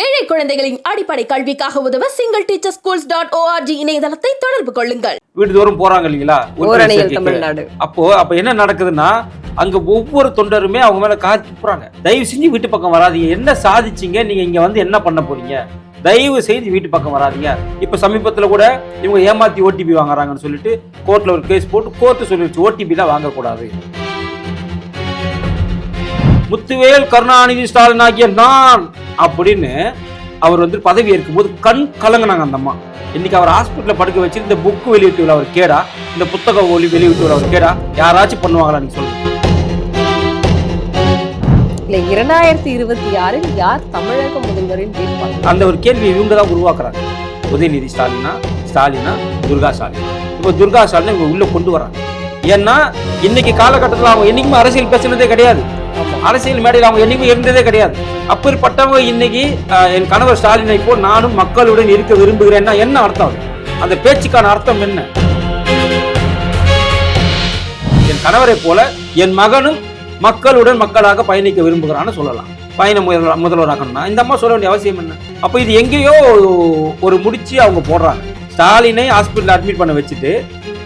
ஏழை குழந்தைகளின் அடிப்படை கல்விக்காக உதவ single teacher schools dot org இணையதளத்தை தொடர்பு கொள்ளுங்கள். வீடு தோறும் போறாங்க இல்லைங்களா. தமிழ்நாடு. அப்போ அப்ப என்ன நடக்குதுன்னா அங்க ஒவ்வொரு தொண்டருமே அவங்க மேல காத்து துப்புறாங்க தயவு செஞ்சு வீட்டு பக்கம் வராதீங்க. என்ன சாதிச்சீங்க? நீங்க இங்க வந்து என்ன பண்ண போறீங்க? தயவு செய்து வீட்டு பக்கம் வராதீங்க. இப்ப சமீபத்துல கூட இவங்க ஏமாத்தி ஓடிபி வாங்குறாங்கன்னு சொல்லிட்டு கோர்ட்ல ஒரு கேஸ் போட்டு கோர்ட்டு சொல்லிடுச்சு. ஓடிபி தான் வாங்கக்கூடாது. முத்துவேல் கருணாநிதி ஸ்டாலின் ஆகிய நான் அப்படின்னு அவர் வந்து பதவி ஏற்கும்போது கண் கலங்கினாங்க அந்த அம்மா. இன்னைக்கு அவர் ஹாஸ்பிட்டல்ல படுக்க வச்சு இந்த புக் வெளியிட்டு அவர் கேடா. இந்த புத்தக ஒளி வெளியிட்டு அவர் கேடா. யாராச்சும் பண்ணுவாங்களா நீங்க சொல்லுங்க. இல்ல இரண்டாயிரத்தி இருபத்தி ஆறில் யார் தமிழக முதல்வரின் வேட்பாளர்? அந்த ஒரு கேள்வி இவங்க தான் உருவாக்குறாங்க. உதயநிதி ஸ்டாலினா ஸ்டாலினா துர்கா ஸ்டாலின். இப்போ துர்கா ஸ்டாலின் இவங்க உள்ள கொண்டு வராங்க ஏன்னா இன்னைக்கு காலகட்டத்தில் அவங்க என்னைக்குமே அரசியல் பேசுனதே கிடையாது. அரசியல் மேடையில் அவங்க என்றைக்கும் இருந்ததே கிடையாது. அப்படிப்பட்டவங்க இன்னைக்கு என் கணவர் ஸ்டாலினை போல் நானும் மக்களுடன் இருக்க விரும்புகிறேன்னா என்ன அர்த்தம் அந்த பேச்சுக்கான அர்த்தம் என்ன? என் கணவரை போல என் மகனும் மக்களுடன் மக்களாக பயணிக்க விரும்புகிறான்னு சொல்லலாம். பயண முதல்வர் முதல்வராகணும்னா. இந்த அம்மா சொல்ல வேண்டிய அவசியம் என்ன? அப்போ இது எங்கேயோ ஒரு முடிச்சு அவங்க போடுறாங்க. ஸ்டாலினை ஹாஸ்பிட்டல் அட்மிட் பண்ண வச்சுட்டு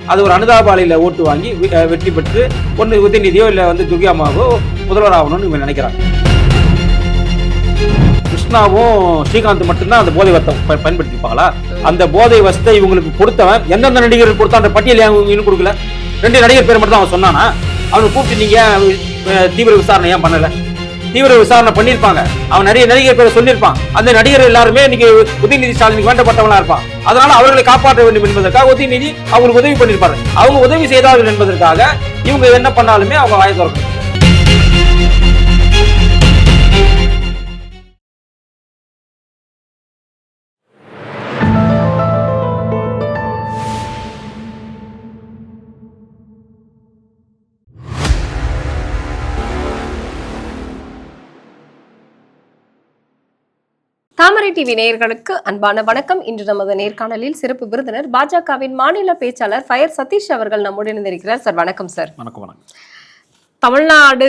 அது ஒரு அனுதாபாலையில் ஓட்டு வாங்கி வெ- வெற்றி பெற்று ஒன்று உதயநிதியோ இல்லை வந்து துர்காமாவோ முதல்வர் ஆகணும்னு இவங்க நினைக்கிறாங்க. கிருஷ்ணாவும் ஸ்ரீகாந்த் மட்டும்தான் அந்த போதை வத்தை ப- பயன்படுத்திப்பாங்களா? அந்த போதை வசத்தை இவங்களுக்கு கொடுத்தவன் எந்தெந்த நடிகர்கள் கொடுத்தா அந்த பட்டியல் இன்னும் கொடுக்கல? ரெண்டு நடிகர் பேர் மட்டும் தான் அவன் சொன்னானா? அவனை கூப்பிட்டு நீங்க ஏன் தீவிர விசாரணை ஏன் பண்ணலை? தீவிர விசாரணை பண்ணியிருப்பாங்க. அவன் நிறைய நடிகர் பேரை சொல்லியிருப்பான். அந்த நடிகர் எல்லாருமே இன்னைக்கு உதயநிதி ஸ்டாலினுக்கு வேண்டப்பட்டவனா இருப்பான். அதனால அவர்களை காப்பாற்ற வேண்டும் என்பதற்காக உதயநிதி அவங்களுக்கு உதவி பண்ணியிருப்பாரு. அவங்க உதவி செய்தார்கள் என்பதற்காக இவங்க என்ன பண்ணாலுமே அவங்க வாய திறக்கணும். தாமரை டிவி நேயர்களுக்கு அன்பான வணக்கம். இன்று நமது நேர்காணலில் சிறப்பு விருந்தினர் பாஜகவின் மாநில பேச்சாளர் ஃபயர் சதீஷ் அவர்கள் நம்முடன் இணைந்திருக்கிறார். சார் வணக்கம் சார். வணக்கம் வணக்கம். தமிழ்நாடு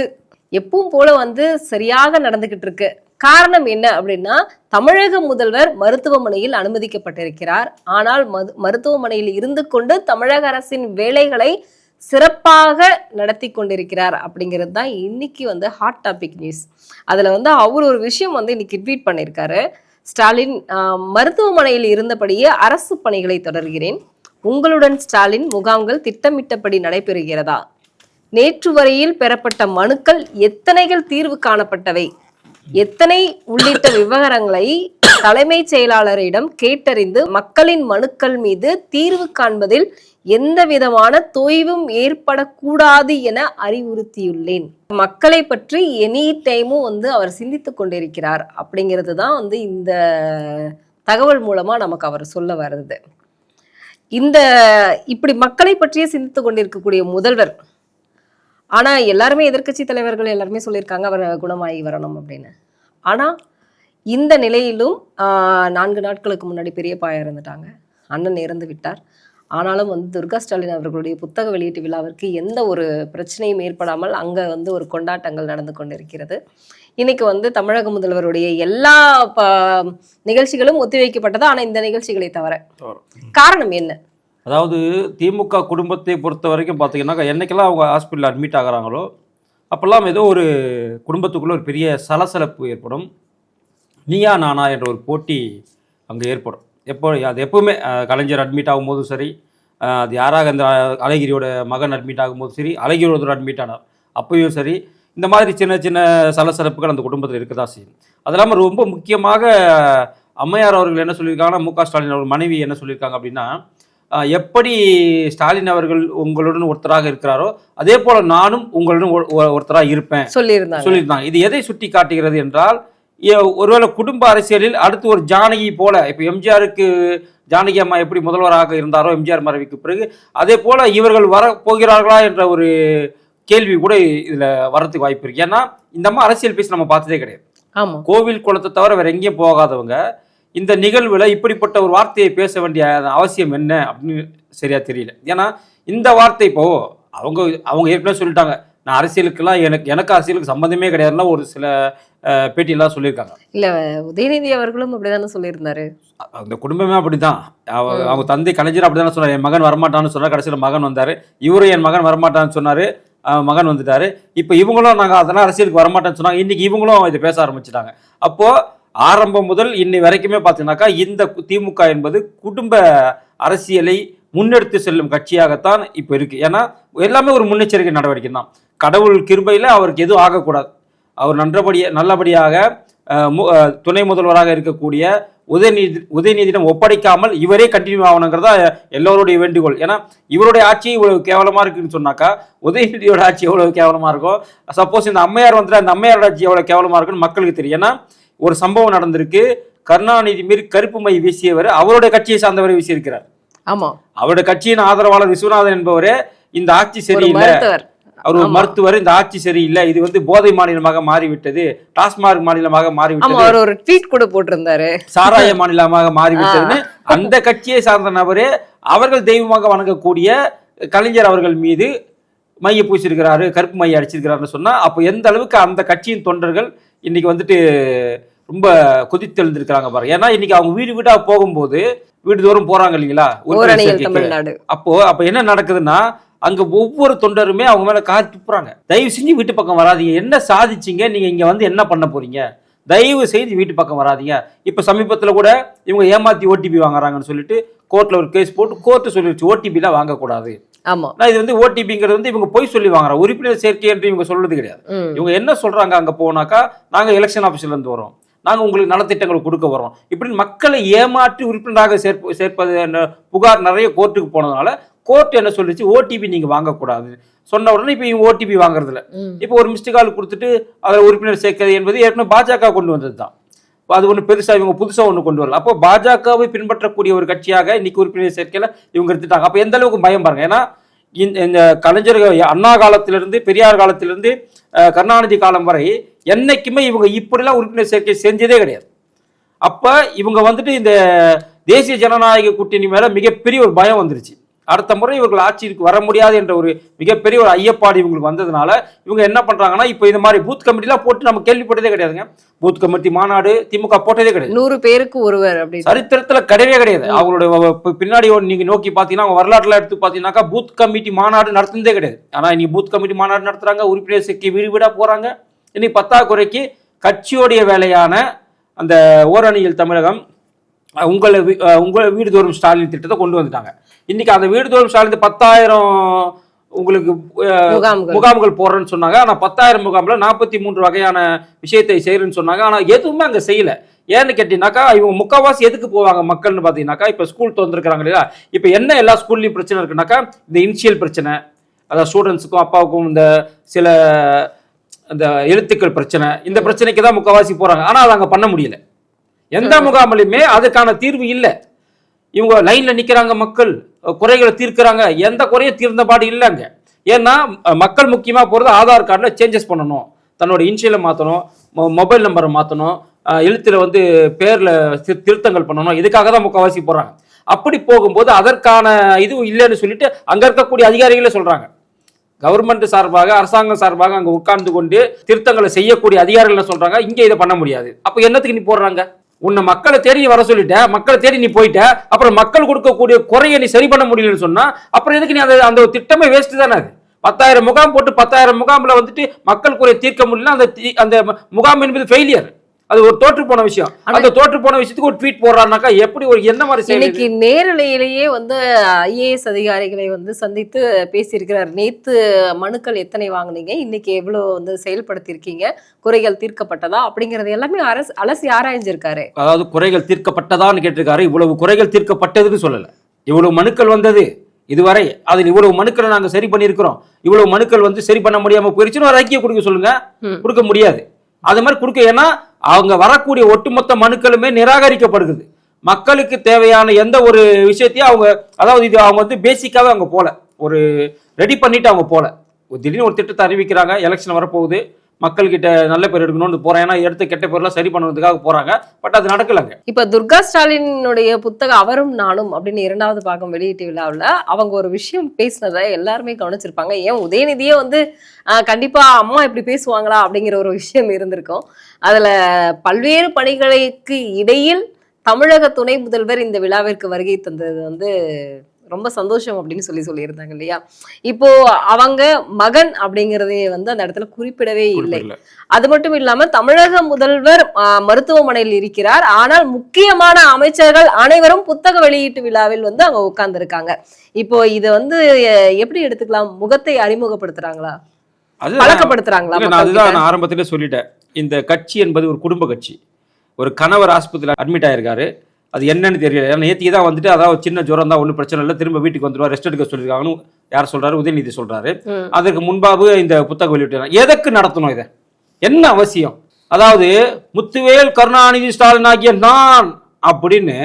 எப்பவும் போல வந்து சரியாக நடந்துகிட்டு இருக்கு. காரணம் என்ன அப்படின்னா தமிழக முதல்வர் மருத்துவமனையில் அனுமதிக்கப்பட்டிருக்கிறார். ஆனால் மது மருத்துவமனையில் இருந்து கொண்டு தமிழக அரசின் வேலைகளை சிறப்பாக நடத்தி கொண்டிருக்கிறார் அப்படிங்கிறது தான் இன்னைக்கு வந்து ஹாட் டாபிக் நியூஸ் அதுல வந்து அவர் ஒரு விஷயம் வந்து இன்னைக்கு ட்வீட் பண்ணியிருக்காரு ஸ்டாலின் மருத்துவமனையில் இருந்தபடியே அரசு பணிகளை தொடர்கிறேன். உங்களுடன் ஸ்டாலின் முகாம்கள் திட்டமிட்டபடி நடைபெறுகிறதா? நேற்று வரையில் பெறப்பட்ட மனுக்கள் எத்தனைகள் தீர்வு காணப்பட்டவை? எத்தனை உள்ளிட்ட விவகாரங்களை தலைமைச் செயலாளரிடம் கேட்டறிந்து மக்களின் மனுக்கள் மீது தீர்வு காண்பதில் எந்த விதமான தொய்வும் ஏற்படக்கூடாது என அறிவுறுத்தியுள்ளேன். மக்களை பற்றி எனி டைமும் வந்து அவர் சிந்தித்துக் கொண்டிருக்கிறார் அப்படிங்கிறது தான் வந்து இந்த தகவல் மூலமா நமக்கு அவர் சொல்ல வருது இந்த இப்படி மக்களை பற்றியே சிந்தித்துக் கொண்டிருக்கக்கூடிய முதல்வர் ஆனா எல்லாருமே எதிர்க்கட்சி தலைவர்கள் எல்லாருமே சொல்லியிருக்காங்க அவர் குணமாகி வரணும் அப்படின்னு. ஆனா இந்த நிலையிலும் நான்கு நாட்களுக்கு முன்னாடி பெரியப்பா இறந்துட்டாங்க. அண்ணன் இறந்து விட்டார். ஆனாலும் வந்து துர்கா ஸ்டாலின் அவர்களுடைய புத்தக வெளியீட்டு விழாவிற்கு எந்த ஒரு பிரச்சனையும் ஏற்படாமல் அங்க வந்து ஒரு கொண்டாட்டங்கள் நடந்து கொண்டிருக்கிறது. இன்னைக்கு வந்து தமிழக முதல்வருடைய எல்லா ப- நிகழ்ச்சிகளும் ஒத்திவைக்கப்பட்டது. ஆனா இந்த நிகழ்ச்சிகளை தவிர காரணம் என்ன? அதாவது திமுக குடும்பத்தை பொறுத்த வரைக்கும் பார்த்தீங்கன்னாக்கா என்னைக்கெல்லாம் அவங்க ஹாஸ்பிட்டலில் அட்மிட் ஆகுறாங்களோ அப்போல்லாம் ஏதோ ஒரு குடும்பத்துக்குள்ள ஒரு பெரிய சலசலப்பு ஏற்படும். நீயா நானா என்ற ஒரு போட்டி அங்கே ஏற்படும். எப்போ அது எப்பவுமே கலைஞர் அட்மிட் ஆகும்போதும் சரி அது யாராக இந்த அழகிரியோட மகன் அட்மிட் ஆகும்போதும் சரி அழகிரியோட அட்மிட் ஆனார். அப்பயும் சரி இந்த மாதிரி சின்ன சின்ன சலசலப்புகள் அந்த குடும்பத்தில் இருக்க தான் செய்யும். அது இல்லாமல் ரொம்ப முக்கியமாக அம்மையார் அவர்கள் என்ன சொல்லியிருக்காங்கன்னா மு க. ஸ்டாலின் அவர்கள் மனைவி என்ன சொல்லியிருக்காங்க அப்படின்னா எப்படி ஸ்டாலின் அவர்கள் உங்களுடன் ஒருத்தராக இருக்கிறாரோ அதே போல நானும் உங்களுடன் ஒரு- ஒரு- ஒருத்தராக இருப்பேன். சொல்லியிருந்தாங்க. சொல்லியிருந்தாங்க. இது எதை சுட்டி காட்டுகிறது என்றால் ஒருவேளை குடும்ப அரசியலில் அடுத்து ஒரு ஜானகி போல இப்போ எம்ஜிஆருக்கு ஜானகி அம்மா எப்படி முதல்வராக இருந்தாரோ எம்ஜிஆர் மறைவுக்கு பிறகு அதே போல இவர்கள் வர போகிறார்களா என்ற ஒரு கேள்வி கூட இதுல வரதுக்கு வாய்ப்பு இருக்கு. ஏன்னா இந்த அம்மா அரசியல் பேசி நம்ம பார்த்ததே கிடையாது. ஆமா. கோவில் குளத்தை தவிர வேற எங்கேயும் போகாதவங்க இந்த நிகழ்வுல இப்படிப்பட்ட ஒரு வார்த்தையை பேச வேண்டிய அவசியம் என்ன அப்படின்னு சரியா தெரியல. ஏன்னா இந்த வார்த்தை இப்போ அவங்க அவங்க ஏற்கனவே சொல்லிட்டாங்க. நான் அரசியலுக்கெல்லாம் எனக்கு எனக்கு அரசியலுக்கு சம்மந்தமே கிடையாதுன்னா ஒரு சில பேட்டியெல்லாம் சொல்லியிருக்காங்க. இல்ல உதயநிதி அவர்களும் அப்படிதானே சொல்லியிருந்தாரு? அந்த குடும்பமே அப்படிதான் அவ அவங்க தந்தை கலைஞர் அப்படிதானே சொன்னார். என் மகன் வரமாட்டான்னு சொன்னார். கடைசியில் மகன் வந்தார். இவரும் என் மகன் வரமாட்டான்னு சொன்னார். மகன் வந்துட்டாரு. இப்போ இவங்களும் நாங்கள் அதெல்லாம் அரசியலுக்கு வரமாட்டேன்னு சொன்னாங்க. இன்னைக்கு இவங்களும் இதை பேச ஆரம்பிச்சிட்டாங்க. அப்போ ஆரம்பம் முதல் இன்னை வரைக்குமே பார்த்தீங்கன்னாக்கா இந்த திமுக என்பது குடும்ப அரசியலை முன்னெடுத்து செல்லும் கட்சியாகத்தான் இப்போ இருக்கு. ஏன்னா எல்லாமே ஒரு முன்னெச்சரிக்கை நடவடிக்கை தான் கடவுள் கிருபையில் அவருக்கு எதுவும் ஆகக்கூடாது. அவர் நன்றபடிய நல்லபடியாக துணை முதல்வராக இருக்கக்கூடிய உதயநிதி உதயநிதியிடம் ஒப்படைக்காமல் இவரே கண்டினியூ ஆகணுங்கிறதா எல்லோருடைய வேண்டுகோள். ஏன்னா இவருடைய ஆட்சி இவ்வளவு கேவலமா இருக்குன்னு சொன்னாக்கா உதயநிதியோட ஆட்சி எவ்வளவு கேவலமா இருக்கும் சப்போஸ் இந்த அம்மையார் வந்துட்டு அந்த அம்மையாரோட ஆட்சி எவ்வளவு கேவலமா இருக்குன்னு மக்களுக்கு தெரியும். ஏன்னா ஒரு சம்பவம் நடந்திருக்கு. கருணாநிதி மீறி கருப்பு மை வீசியவர் அவருடைய கட்சியை சார்ந்தவரை வீசியிருக்கிறார். ஆமா. அவருடைய கட்சியின் ஆதரவாளர் விஸ்வநாதன் என்பவரே இந்த ஆட்சி சரியில்லை. அவர் ஒரு. மருத்துவர் இந்த ஆட்சி சரியில்லை இது வந்து போதை மாநிலமாக மாறிவிட்டது டாஸ்மாக் மாநிலமாக மாறிவிட்டது. அவர் ஒரு ட்வீட் கூட போட்டிருந்தாரு. சாராய மாநிலமாக மாறிவிட்டதுன்னு அந்த கட்சியை சார்ந்த நபரே அவர்கள் தெய்வமாக வணங்கக்கூடிய கலைஞர் அவர்கள் மீது மைய பூசியிருக்கிறாரு கருப்பு மைய அடிச்சிருக்கிறாருன்னு சொன்னா அப்போ எந்த அளவுக்கு அந்த கட்சியின் தொண்டர்கள் இன்னைக்கு வந்துட்டு ரொம்ப கொதித்தெழுந்திருக்கிறாங்க பாருங்க. ஏன்னா இன்னைக்கு அவங்க வீடு வீடா போகும்போது வீடு தோறும் போறாங்க இல்லைங்களா? அப்போ அப்ப என்ன நடக்குதுன்னா அங்க ஒவ்வொரு தொண்டருமே அவங்க மேல கார் துப்புறாங்க. தயவு செஞ்சு வீட்டு பக்கம் வராதீங்க. என்ன சாதிச்சீங்க? நீங்க இங்க வந்து என்ன பண்ண போறீங்க? தயவு செய்து வீட்டு பக்கம் வராதீங்க. இப்ப சமீபத்துல கூட இவங்க ஏமாத்தி ஓடிபி வாங்குறாங்கன்னு சொல்லிட்டு கோர்ட்ல ஒரு கேஸ் போட்டு கோர்ட்டு சொல்லிடுச்சு ஓடிபிலாம் வாங்கக்கூடாது. ஆமா. ஆனா இது வந்து ஓடிபிங்கிறது வந்து இவங்க போய் சொல்லி வாங்குறாங்க. உறுப்பினர் சேர்க்கை என்று இவங்க சொல்றது கிடையாது. இவங்க என்ன சொல்றாங்க அங்க போனாக்கா நாங்க எலெக்ஷன் ஆபீஸ்ல இருந்து வரோம். நாங்க உங்களுக்கு நலத்திட்டங்கள் கொடுக்க வரோம். இப்படி மக்களை ஏமாற்றி உறுப்பினராக சேர்ப்ப சேர்ப்பது புகார் நிறைய கோர்ட்டுக்கு போனதுனால கோர்ட் என்ன சொல்லிச்சு? ஓடிபி நீங்க வாங்கக்கூடாது. சொன்ன உடனே இப்போ இவங்க ஓடிபி வாங்குறது இல்ல ம். இப்போ ஒரு மிஸ்டு கால் கொடுத்துட்டு அதில் உறுப்பினர் சேர்க்கிறது என்பது ஏற்கனவே பாஜக கொண்டு வந்தது தான் அது ஒன்று பெருசா இவங்க புதுசா ஒன்று கொண்டு வரல. அப்போ பாஜகவை பின்பற்றக்கூடிய ஒரு கட்சியாக இன்னைக்கு உறுப்பினர் சேர்க்கையில இவங்க எடுத்துட்டாங்க. அப்போ எந்த அளவுக்கு பயம் பாருங்க. ஏன்னா இந்த இந்த கலைஞர் அண்ணா காலத்திலிருந்து பெரியார் காலத்திலிருந்து கருணாநிதி காலம் வரை என்னைக்குமே இவங்க இப்படிலாம் உறுப்பினர் சேர்க்கை செஞ்சதே கிடையாது. அப்ப இவங்க வந்துட்டு இந்த தேசிய ஜனநாயக கூட்டணி மேல மிகப்பெரிய ஒரு பயம் வந்துருச்சு. அடுத்த முறை இவர்கள் ஆட்சிக்கு வர முடியாது என்ற ஒரு மிகப்பெரிய ஒரு ஐயப்பாடு இவங்களுக்கு வந்ததுனால இவங்க என்ன பண்றாங்கன்னா இப்போ இந்த மாதிரி பூத் கமிட்டிலாம் போட்டு நம்ம கேள்விப்பட்டதே கிடையாதுங்க. பூத் கமிட்டி மாநாடு திமுக போட்டதே கிடையாது. நூறு பேருக்கு ஒருவர் அப்படின்னு சரித்திரத்துல கிடையவே கிடையாது. அவங்களுடைய பின்னாடி ஒரு நீங்க நோக்கி பாத்தீங்கன்னா அவங்க வரலாற்றுல எடுத்து பாத்தீங்கன்னாக்கா பூத் கமிட்டி மாநாடு நடத்துனதே கிடையாது. ஆனா இன்னைக்கு பூத் கமிட்டி மாநாடு நடத்துறாங்க உறுப்பினர் சேர்க்கை வீடு வீடா போறாங்க. இன்னைக்கு பத்தாக்குறைக்கு கட்சியோடைய வேலையான அந்த ஓரணியில் தமிழகம் உங்களை உங்களை வீடு தோறும் ஸ்டாலின் திட்டத்தை கொண்டு வந்துட்டாங்க. இன்னைக்கு அந்த வீடு தோறும் ஸ்டாலின் பத்தாயிரம் உங்களுக்கு முகாம்கள். போடுறேன்னு சொன்னாங்க. ஆனா பத்தாயிரம் முகாம்ல நாற்பத்தி மூன்று வகையான விஷயத்தை செய்யறேன்னு சொன்னாங்க. ஆனா எதுவுமே அங்க செய்யல. ஏன்னு கேட்டீங்கன்னாக்கா இவங்க முக்கால்வாசி எதுக்கு போவாங்க மக்கள்னு பார்த்தீங்கன்னாக்கா இப்போ ஸ்கூல் திறந்துருக்காங்க இல்லையா? இப்போ என்ன எல்லா ஸ்கூல்லையும் பிரச்சனை இருக்குனாக்கா இந்த இனிஷியல் பிரச்சனை அதாவது ஸ்டூடெண்ட்ஸுக்கும் அப்பாவுக்கும் இந்த சில அந்த எழுத்துக்கள் பிரச்சனை இந்த பிரச்சனைக்கு தான் முக்கால்வாசி போறாங்க. ஆனா அதை அங்க பண்ண முடியல. எந்த முகாமிலுமே அதுக்கான தீர்வு இல்லை. இவங்க லைன்ல நிக்கிறாங்க மக்கள். குறைகளை தீர்க்கிறாங்க. எந்த குறையும் தீர்ந்த பாடு இல்லைங்க. ஏன்னா மக்கள் முக்கியமாக போகிறது ஆதார் கார்டில் சேஞ்சஸ் பண்ணணும். தன்னோட இன்ஷியலை மாற்றணும் மொபைல் நம்பரை மாற்றணும் எழுத்தில் வந்து பேரில் திருத்தங்கள் பண்ணணும். இதுக்காக தான் முக்கால்வாசி போகிறாங்க அப்படி போகும்போது அதற்கான இது இல்லைன்னு சொல்லிட்டு அங்கே இருக்கக்கூடிய அதிகாரிகளே சொல்கிறாங்க கவர்மெண்ட் சார்பாக அரசாங்கம் சார்பாக அங்கே உட்கார்ந்து கொண்டு திருத்தங்களை செய்யக்கூடிய அதிகாரிகள் சொல்கிறாங்க இங்கே இதை பண்ண முடியாது. அப்போ என்னத்துக்கு நீ போடுறாங்க? உன்னை மக்களை தேடி நீ வர சொல்லிட்ட மக்களை தேடி நீ போயிட்ட அப்புறம் மக்கள் கொடுக்கக்கூடிய குறையை நீ சரி பண்ண முடியலன்னு சொன்னா அப்புறம் எதுக்கு நீ அந்த அந்த ஒரு திட்டமே வேஸ்ட் தானே அது? பத்தாயிரம் முகாம் போட்டு பத்தாயிரம் முகாமில் வந்துட்டு மக்கள் குறை தீர்க்க முடியல அந்த அந்த முகாம் என்பது ஃபெயிலியர் அது ஒரு தோற்று போன விஷயம் அந்த தோற்று போன விஷயத்துக்கு ஒரு ட்வீட் போடுறாருனாக்கா எப்படி ஒரு என்ன மாதிரி? இன்னைக்கு நேரலையிலேயே வந்து ஐஏஎஸ் அதிகாரிகளை வந்து சந்தித்து பேசியிருக்கிறார். நேத்து மனுக்கள் எத்தனை வாங்குனீங்க? இன்னைக்கு எவ்வளவு வந்து செயல்படுத்தியிருக்கீங்க? குறைகள் தீர்க்கப்பட்டதா? அப்படிங்கறது எல்லாமே அரசு அலசி ஆராய்ஞ்சிருக்காரு. அதாவது குறைகள் தீர்க்கப்பட்டதான்னு கேட்டிருக்காரு. இவ்வளவு குறைகள் தீர்க்கப்பட்டதுன்னு சொல்லல. இவ்வளவு மனுக்கள் வந்தது. இதுவரை அதில் இவ்வளவு மனுக்களை நாங்க சரி பண்ணியிருக்கிறோம். இவ்வளவு மனுக்கள் வந்து சரி பண்ண முடியாம போயிருச்சுன்னு ஒரு அறிக்கையை கொடுக்க சொல்லுங்க. கொடுக்க முடியாது. அது மாதிரி கொடுக்க ஏன்னா அவங்க வரக்கூடிய ஒட்டுமொத்த மனுக்களுமே நிராகரிக்கப்படுகிறது. மக்களுக்கு தேவையான எந்த ஒரு விஷயத்தையும் அவங்க அதாவது இது அவங்க வந்து பேசிக்காவே அவங்க போல. ஒரு ரெடி பண்ணிட்டு அவங்க போல. ஒரு திடீர்னு ஒரு திட்டத்தை அறிவிக்கிறாங்க எலெக்ஷன் வரப்போகுது. மக்கள்கிட்ட நல்ல பேர் எடுக்கணும்னு போறேன். ஏன்னா எடுத்த கெட்ட பேர்லாம் சரி பண்ணுறதுக்காக போறாங்க. பட் அது நடக்கலங்க. இப்ப துர்கா ஸ்டாலினுடைய புத்தகம் அவரும் நானும் அப்படின்னு இரண்டாவது பாகம் வெளியீட்டு விழாவில் அவங்க ஒரு விஷயம் பேசினதை எல்லாருமே கவனிச்சிருப்பாங்க. ஏன் உதயநிதியே வந்து ஆஹ், கண்டிப்பா அம்மா இப்படி பேசுவாங்களா அப்படிங்கிற ஒரு விஷயம் இருந்திருக்கும். அதுல பல்வேறு பணிகளுக்கு இடையில் தமிழக துணை முதல்வர் இந்த விழாவிற்கு வருகை தந்தது வந்து ரொம்ப சந்தோஷம் அப்படின்னு சொல்லி சொல்லியிருந்தாங்க இல்லையா? இப்போ அவங்க மகன் அப்படிங்கறதே வந்து அந்த இடத்துல குறிப்பிடவே இல்லை. அது மட்டும் இல்லாம தமிழக முதல்வர் மருத்துவமனையில் இருக்கிறார். ஆனால் முக்கியமான அமைச்சர்கள் அனைவரும் புத்தக வெளியீட்டு விழாவில் வந்து அங்க உட்கார்ந்து இருக்காங்க இப்போ இது வந்து எப்படி எடுத்துக்கலாம்? முகத்தை அறிமுகப்படுத்துறாங்களா? பழக்கப்படுத்துறாங்களா அதுதான்? நான் ஆரம்பத்திலே சொல்லிட்டேன். இந்த கட்சி என்பது ஒரு குடும்ப கட்சி. ஒரு கணவர் ஆஸ்பத்திரியில் அட்மிட் ஆயிருக்காரு. அது என்னன்னு தெரியல. ஏன்னா நேத்திக்கு தான் வந்துட்டு அதாவது சின்ன ஜுரம் தான் ஒன்றும் பிரச்சனை இல்லை. திரும்ப வீட்டுக்கு வந்துருவா ரெஸ்ட் எடுக்க சொல்லியிருக்காங்கன்னு யார் சொல்றாரு? உதயநிதி சொல்றாரு. அதற்கு முன்பாக இந்த புத்தக வெளியிட்டு எதற்கு நடத்தணும் இதை? என்ன அவசியம்? அதாவது முத்துவேல் கருணாநிதி ஸ்டாலின் ஆகிய நான் அப்படின்னு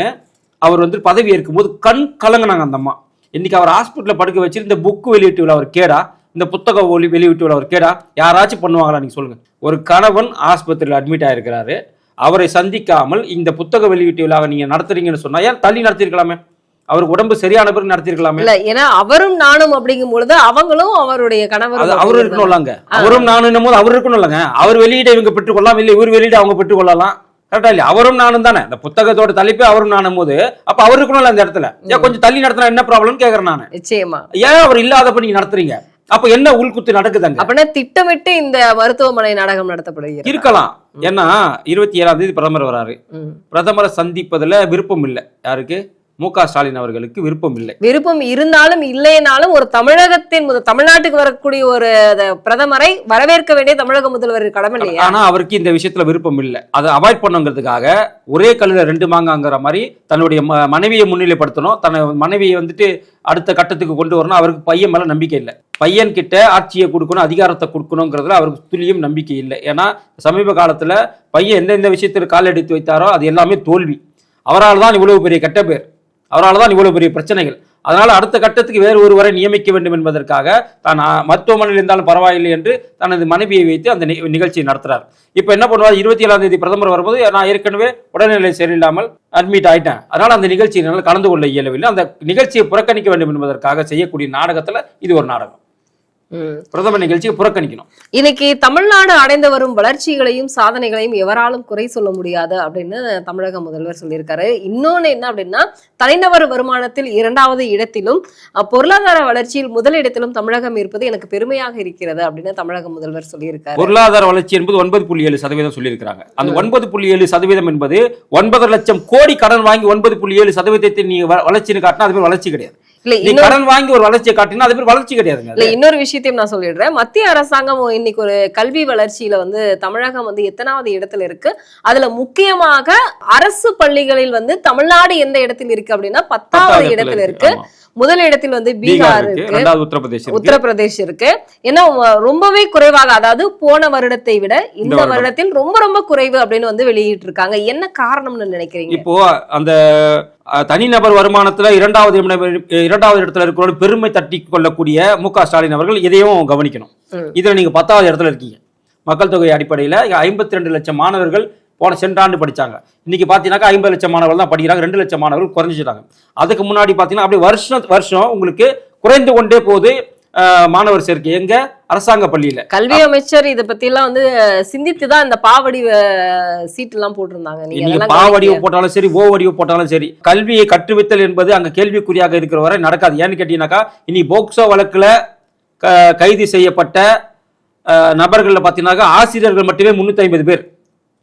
அவர் வந்து பதவி ஏற்கும்போது கண் கலங்கினாங்க அந்த அம்மா. இன்னைக்கு அவர் ஹாஸ்பிட்டலில் படுக்க வச்சு இந்த புக் வெளியிட்டு அவர் கேடா இந்த புத்தக ஒளி வெளியிட்டு அவர் கேடா யாராச்சும் பண்ணுவாங்களா நீங்க சொல்லுங்க. ஒரு கணவன் ஆஸ்பத்திரியில் அட்மிட் ஆயிருக்கிறாரு. அவரை சந்திக்காமல் இந்த புத்தக வெளியீட்டு விழாவை நீங்க நடத்துறீங்கன்னு சொன்னா ஏன் தள்ளி நடத்திருக்கலாமே? அவருக்கு உடம்பு சரியான பிறகு நடத்திருக்கலாமே? இல்ல ஏன்னா அவரும் நானும் அப்படிங்கும் பொழுது அவங்களும் அவருடைய கணவர் அது அவரு இருக்கணும்லங்க அவரும் நானும் போது அவர் இருக்கணும்லங்க அவர் வெளியிட இவங்க பெற்றுக்கொள்ளலாம் இல்லை இவர் வெளியிட அவங்க பெற்றுக்கொள்ளலாம். கரெக்டா இல்லையா? அவரும் நானும் தானே. இந்த புத்தகத்தோட தலைப்பே அவரும் நானும் போது. அப்ப அவர் இருக்கணும்ல அந்த இடத்துல. ஏன் கொஞ்சம் தள்ளி நடத்தினா என்ன ப்ராப்ளம் கேக்குறேன் நான். நிச்சயமா. ஏன் அவர் இல்லாதப்ப நீங்க நடத்துறீங்க? அப்ப என்ன உள்குத்து நடக்குதுங்க? அப்படின்னா திட்டமிட்டு இந்த மருத்துவமனை நாடகம் நடத்தப்படுகிறது. இருக்கலாம். ஏன்னா இருபத்தி ஏழாம் தேதி பிரதமர் வராரு. பிரதமரை சந்திப்பதுல விருப்பம் இல்லை. யாருக்கு? மு ஸ்டாலின் அவர்களுக்கு விருப்பம் இல்லை. விருப்பம் இருந்தாலும் இல்லைனாலும் ஒரு தமிழகத்தின் முத- தமிழ்நாட்டுக்கு வரக்கூடிய ஒரு பிரதமரை வரவேற்க வேண்டிய தமிழக முதல்வர் கடமை இல்லையா? ஆனா அவருக்கு இந்த விஷயத்துல விருப்பம் இல்லை. அதை அவாய்ட் பண்ணுங்கிறதுக்காக ஒரே கல்லுல ரெண்டு மாங்காங்கிற மாதிரி தன்னுடைய மனைவியை முன்னிலைப்படுத்தணும். தன்னை மனைவியை வந்துட்டு அடுத்த கட்டத்துக்கு கொண்டு வரணும். அவருக்கு பையன் மேல நம்பிக்கை இல்லை. பையன் கிட்ட ஆட்சியை கொடுக்கணும் அதிகாரத்தை கொடுக்கணுங்கிறதுல அவருக்கு துளியும் நம்பிக்கை இல்லை. ஏன்னா சமீப காலத்துல பையன் எந்தெந்த விஷயத்தில் கால் எடுத்து வைத்தாரோ அது எல்லாமே தோல்வி. அவரால் தான் இவ்வளவு பெரிய கெட்ட பேர். அதனால தான் இவ்வளவு பெரிய பிரச்சனைகள். அதனால் அடுத்த கட்டத்துக்கு வேறு ஒருவரை நியமிக்க வேண்டும் என்பதற்காக தான் மருத்துவமனையில் இருந்தாலும் பரவாயில்லை என்று தனது மனைவியை வைத்து அந்த நி- நிகழ்ச்சியை நடத்துறார். இப்போ என்ன பண்ணுவார்? இருபத்தி ஏழாம் தேதி பிரதமர் வரும்போது நான் ஏற்கனவே உடல்நிலை சரியில்லாமல் அட்மிட் ஆயிட்டேன். அதனால் அந்த நிகழ்ச்சியை கலந்து கொள்ள இயலவில்லை. அந்த நிகழ்ச்சியை புறக்கணிக்க வேண்டும் என்பதற்காக செய்யக்கூடிய நாடகத்தில் இது ஒரு நாடகம். பிரதமர் நிகழ்ச்சியை புறக்கணிக்கணும். இன்னைக்கு தமிழ்நாடு அடைந்து வரும் வளர்ச்சிகளையும் சாதனைகளையும் எவராலும் குறை சொல்ல முடியாது அப்படின்னு தமிழக முதல்வர் சொல்லியிருக்காரு. இன்னொன்னு என்ன அப்படின்னா தனிநபர் வருமானத்தில் இரண்டாவது இடத்திலும் பொருளாதார வளர்ச்சியில் முதலிடத்திலும் தமிழகம் இருப்பது எனக்கு பெருமையாக இருக்கிறது அப்படின்னு தமிழக முதல்வர் சொல்லியிருக்காரு. பொருளாதார வளர்ச்சி என்பது ஒன்பது புள்ளி ஏழு சதவீதம் சொல்லியிருக்கிறாங்க. அந்த ஒன்பது புள்ளி ஏழு சதவீதம் என்பது ஒன்பது லட்சம் கோடி கடன் வாங்கி ஒன்பது புள்ளி ஏழு சதவீதத்தை நீ வளர்ச்சின்னு காட்டினா அது வளர்ச்சி கிடையாது. இல்ல கடன் வாங்கி ஒரு வளர்ச்சியை காட்டினா அது பேர் வளர்ச்சி கிடையாதுங்க. இல்ல இன்னொரு விஷயத்தையும் நான் சொல்லிடுறேன். மத்திய அரசாங்கம் இன்னைக்கு ஒரு கல்வி வளர்ச்சியில வந்து தமிழகம் வந்து எத்தனாவது இடத்துல இருக்கு? அதுல முக்கியமாக அரசு பள்ளிகளில் வந்து தமிழ்நாடு எந்த இடத்தில் இருக்கு அப்படின்னா பத்தாவது இடத்துல இருக்கு. ஆமா. முதல் இடத்தில் வந்து பீகார் இருக்கு இருக்கு. உத்தரப்பிரதேஷ் இருக்கு. ஏன்னா ரொம்பவே குறைவாக அதாவது போன வருடத்தை விட இந்த. வருடத்தில் ரொம்ப ரொம்ப குறைவு அப்படின்னு வந்து வெளியிட்டு இருக்காங்க என்ன காரணம்னு நினைக்கிறீங்க? இப்போ அந்த தனிநபர் வருமானத்துல இரண்டாவது இரண்டாவது இடத்துல இருக்கிற பெருமை தட்டி கொள்ளக்கூடிய மு க ஸ்டாலின் அவர்கள் இதையும் கவனிக்கணும். இதுல நீங்க பத்தாவது இடத்துல இருக்கீங்க. மக்கள் தொகை அடிப்படையில ஐம்பத்தி ரெண்டு லட்சம் மாணவர்கள் போன சென்ற ஆண்டு படிச்சாங்க. இன்னைக்கு பார்த்தீங்கன்னாக்கா ஐம்பது லட்சம் மாணவர்கள் தான் படிக்கிறாங்க. ரெண்டு லட்சம் மாணவர்கள் குறைஞ்சிட்டாங்க. அதுக்கு முன்னாடி பார்த்தீங்கன்னா அப்படியே வருஷம் வருஷம் உங்களுக்கு குறைந்து கொண்டே அஹ், மாணவர் சேர்க்கை. எங்க? அரசாங்க பள்ளியில. கல்வி அமைச்சர் இத பத்தி எல்லாம் வந்து சிந்தித்து தான் இந்த பாவடி சீட் எல்லாம் போட்டிருந்தாங்க. நீங்க நீங்க அதெல்லாம் பா கவனிக்கலையா? வடிவம் போட்டாலும் சரி ஓ வடிவம் போட்டாலும் சரி கல்வியை கற்றுவித்தல் என்பது அங்க கேள்விக்குறியாக இருக்கிற வரை நடக்காது. ஏன்னு கேட்டீங்கன்னாக்கா இனி போக்சோ வழக்குல கைது செய்யப்பட்ட நபர்கள்ல பார்த்தீங்கன்னாக்கா ஆசிரியர்கள் மட்டுமே முன்னூத்தி ஐம்பது பேர்.